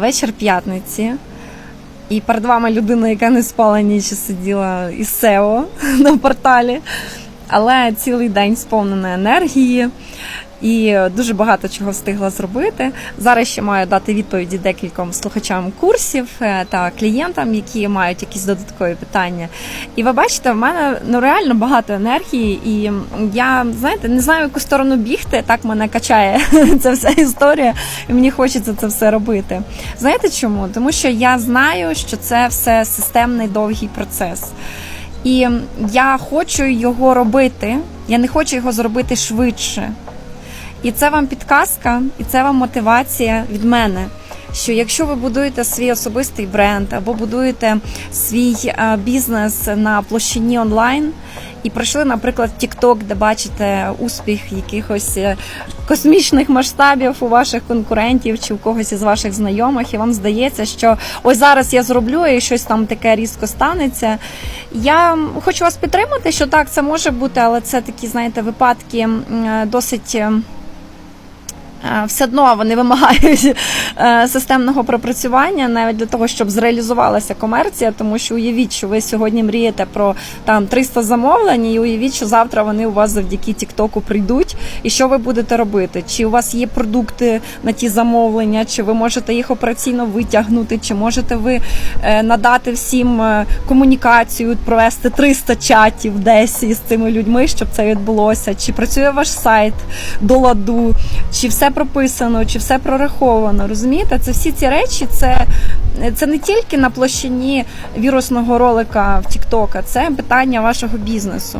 вечір п'ятниці. І перед вами людина, яка не спала ніч сиділа із SEO на порталі. Але цілий день сповнена енергії і дуже багато чого встигла зробити. Зараз ще маю дати відповіді декільком слухачам курсів е, та клієнтам, які мають якісь додаткові питання. І ви бачите, в мене ну реально багато енергії, і я знаєте, не знаю, в яку сторону бігти. Так мене качає ця вся історія, і мені хочеться це все робити. Знаєте чому? Тому що я знаю, що це все системний довгий процес. І я хочу його робити. Я не хочу його зробити швидше. І це вам підказка, і це вам мотивація від мене. Що якщо ви будуєте свій особистий бренд або будуєте свій е, бізнес на площині онлайн і пройшли, наприклад, TikTok, де бачите успіх якихось е, космічних масштабів у ваших конкурентів чи у когось із ваших знайомих, і вам здається, що ось зараз я зроблю і щось там таке різко станеться. Я хочу вас підтримати, що так, це може бути, але це такі, знаєте, випадки е, досить. Е, все одно вони вимагають е, системного пропрацювання навіть для того, щоб зреалізувалася комерція, тому що уявіть, що ви сьогодні мрієте про там 300 замовлень, і уявіть, що завтра вони у вас завдяки Тіктоку прийдуть. І що ви будете робити? Чи у вас є продукти на ті замовлення, чи ви можете їх операційно витягнути, чи можете ви е, надати всім комунікацію, провести 300 чатів десь із цими людьми, щоб це відбулося? Чи працює ваш сайт до ладу, чи все прописано, чи все прораховано? Розумієте, це всі ці речі, це, це не тільки на площині вірусного ролика в TikTok, це питання вашого бізнесу.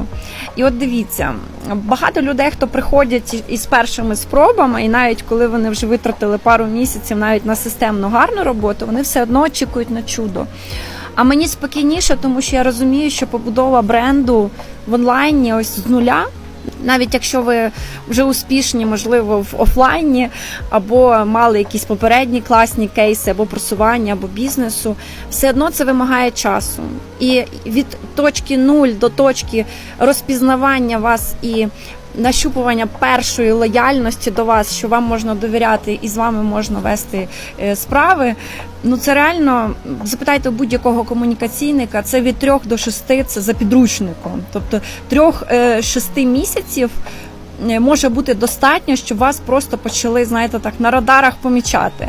І от дивіться, багато людей, хто приходять із першими спробами, і навіть коли вони вже витратили пару місяців навіть на системну гарну роботу, вони все одно очікують на чудо. А мені спокійніше, тому що я розумію, що побудова бренду в онлайні ось з нуля. Навіть якщо ви вже успішні, можливо, в офлайні, або мали якісь попередні класні кейси, або просування, або бізнесу, все одно це вимагає часу. І від точки нуль до точки розпізнавання вас і нащупування першої лояльності до вас, що вам можна довіряти і з вами можна вести е, справи. Ну це реально запитайте будь-якого комунікаційника. Це від трьох до шести, це за підручником. Тобто трьох-шести місяців е, може бути достатньо, щоб вас просто почали, знаєте, так на радарах помічати.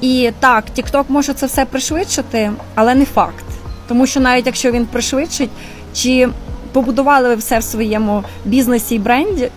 І так, TikTok може це все пришвидшити, але не факт. Тому що навіть якщо він пришвидшить, чи побудували все в своєму бізнесі і бренді,